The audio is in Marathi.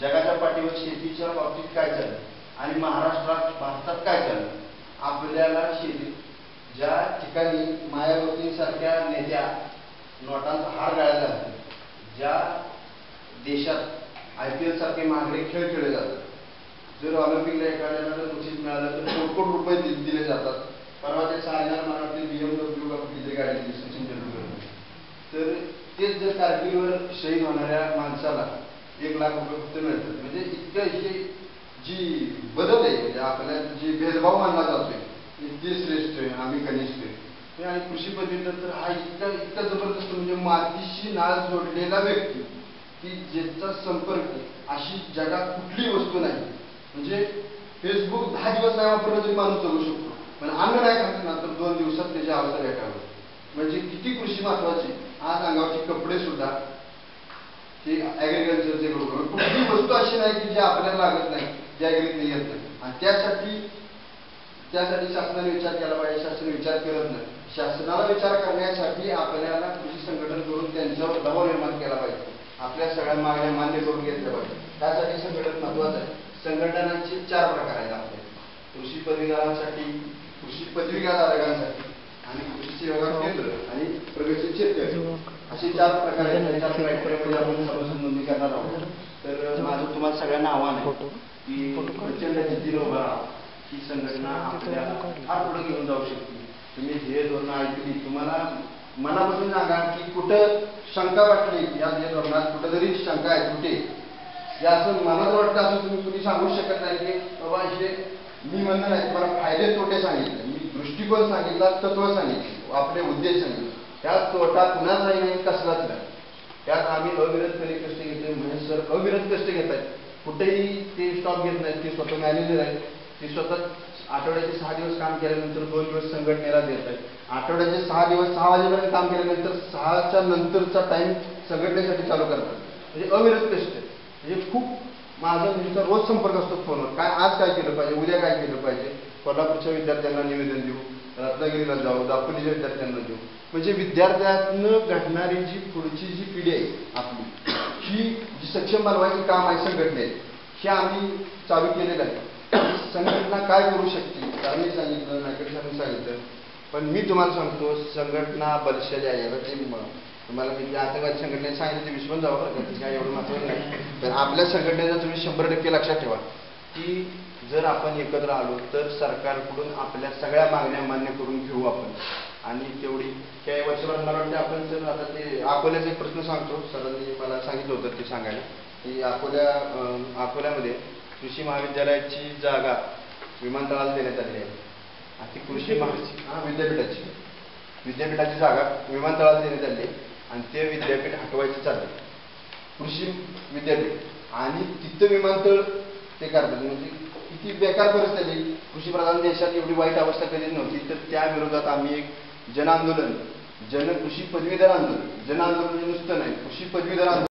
जगाच्या पाठीवर शेतीच्या बाबतीत काय चाललं आणि महाराष्ट्रात भारतात काय चाललं आपल्याला शेती ज्या ठिकाणी मायावतींसारख्या नेत्या नोटांचा हार गाळला जातो ज्या देशात आय पी एल सारखे महागडे खेळ खेळले जातात. जर ऑलिम्पिकला एखाद्याला जर बक्षीस मिळालं तर कोट रुपये दिले जातात. परवा ते सांगणार मला बी एमडब्ल्यू का कुठली गाडी दिली सचिन तेंडुलकर तर तेच जर कारगिलवर शहीद होणाऱ्या माणसाला एक लाख रुपये फक्त मिळतात. म्हणजे इतकं ही जी बदल आहे म्हणजे आपल्या जी भेदभाव मानला जातोय ती श्रेष्ठ आहे आम्ही कनिष्ठ आहे. आणि कृषी पद्धतीनं तर हा इतका इतका जबरदस्त म्हणजे मातीशी नाळ जोडलेला व्यक्ती की ज्याचा संपर्क अशी जगात कुठली वस्तू नाही. म्हणजे फेसबुक दहा दिवस नाही वापरलं तरी माणूस जगू शकतो. पण अन्न नाही खाल्लं ना तर दोन दिवसात त्याचे अवसर भेटावं म्हणजे किती कृषी महत्वाची. आज अंगावरचे कपडे सुद्धा ते ऍग्रिकल्चरचे लोक कुठली वस्तू अशी नाही की जी आपल्याला लागत नाही जी ऍग्रीतनं येत नाही. आणि त्यासाठी त्यासाठी शासनाने विचार केला पाहिजे. शासन विचार करत नाही. शासनाला विचार करण्यासाठी आपल्याला कृषी संघटन करून त्यांच्यावर दबाव निर्माण केला पाहिजे. आपल्या सगळ्या मागण्या मान्य करून घेतल्या पाहिजे. त्यासाठी संघटन महत्वाचं आहे. संघटनांचे चार प्रकार आहेत आपले. कृषी पदवीधरांसाठी कृषी पदवीधारकांसाठी आणि कृषी सेवा केंद्र आणि प्रगतशील शेतकरी असे चार प्रकार आहेत त्या चार criteria मध्ये आपण सर्व संबंधी करणार आहोत. तर माझं तुम्हाला सगळ्यांना आव्हान आहे की प्रचंड जिद्दीने उभा राहा. ही संघटना आपल्याला फार पुढे घेऊन जाऊ शकते. तुम्ही ध्येय धोरण ऐकली तुम्हाला मनापासून सांगा की कुठं शंका वाटली? या ध्येय धोरणात कुठं जरी शंका आहे कुठे? असं मनात वाटतं असं तुम्ही कुणी सांगू शकत नाही की बाबा हे मी म्हणणं नाही तुम्हाला फायदे तोटे सांगितले. मी दृष्टिकोन सांगितला तत्व सांगितले आपले उद्देश सांगितले. त्यात तोटा कुणाचाही नाही कसलाच नाही. त्यात आम्ही अविरतपणे कष्ट घेतोय महेश म्हणजे सर अविरत कष्ट घेत आहेत. कुठेही ते स्टॉप घेत नाहीत. ते स्वतः मॅनेजर आहेत. ते स्वतः आठवड्याचे सहा दिवस काम केल्यानंतर दोन दिवस संघटनेला देत आहेत. आठवड्याचे सहा दिवस सहा वाजेपर्यंत काम केल्यानंतर सहाच्या नंतरचा टाइम संघटनेसाठी चालू करतात. म्हणजे अविरत कष्ट. आहे. म्हणजे खूप माझा त्यांचा रोज संपर्क असतो फोनवर. काय आज काय केलं पाहिजे उद्या काय केलं पाहिजे? कोल्हापूरच्या विद्यार्थ्यांना निवेदन देऊ रत्नागिरीला जाऊ दापोलीच्या विद्यार्थ्यांना देऊ. म्हणजे विद्यार्थ्यातनं घडणारी जी पुढची जी पिढी आहे आपली ही जी सक्षम बनवायची काम आहे संघटने हे आम्ही चालू केलेलं आहे. संघटना काय करू शकते त्यांनी सांगितलं नायकडे सांगितलं. पण मी तुम्हाला सांगतो संघटना बलशाली आहे याला ते म- तुम्हाला मी त्या आतंकवादी संघटनेत सांगितलं ते विसरून जावं लागेल काय एवढं महत्त्वाचं नाही. तर आपल्या संघटनेचं तुम्ही शंभर टक्के लक्षात ठेवा की जर आपण एकत्र आलो तर सरकारकडून आपल्या सगळ्या मागण्या मान्य करून घेऊ आपण. आणि तेवढी काही वर्षभर मला वाटतं आपण जर आता ते अकोल्याचा एक प्रश्न सांगतो सरांनी मला सांगितलं होतं ते सांगायला की अकोल्या अकोल्यामध्ये कृषी महाविद्यालयाची जागा विमानतळाला देण्यात आली आहे. आणि ती कृषी महा विद्यापीठाची विद्यापीठाची जागा विमानतळाला देण्यात आली आहे. आणि ते विद्यापीठ हटवायचं चाललंय. कृषी विद्यापीठ. आणि तिथं विमानतळ ते करतात म्हणजे किती बेकार परिस्थिती कृषी प्रधान देशात एवढी वाईट अवस्था कधीच नव्हती. तर त्या विरोधात आम्ही एक जन आंदोलन जन कृषी पदवीधर आंदोलन. जन आंदोलन नुसतं नाही. कृषी पदवीधर आंदोलन.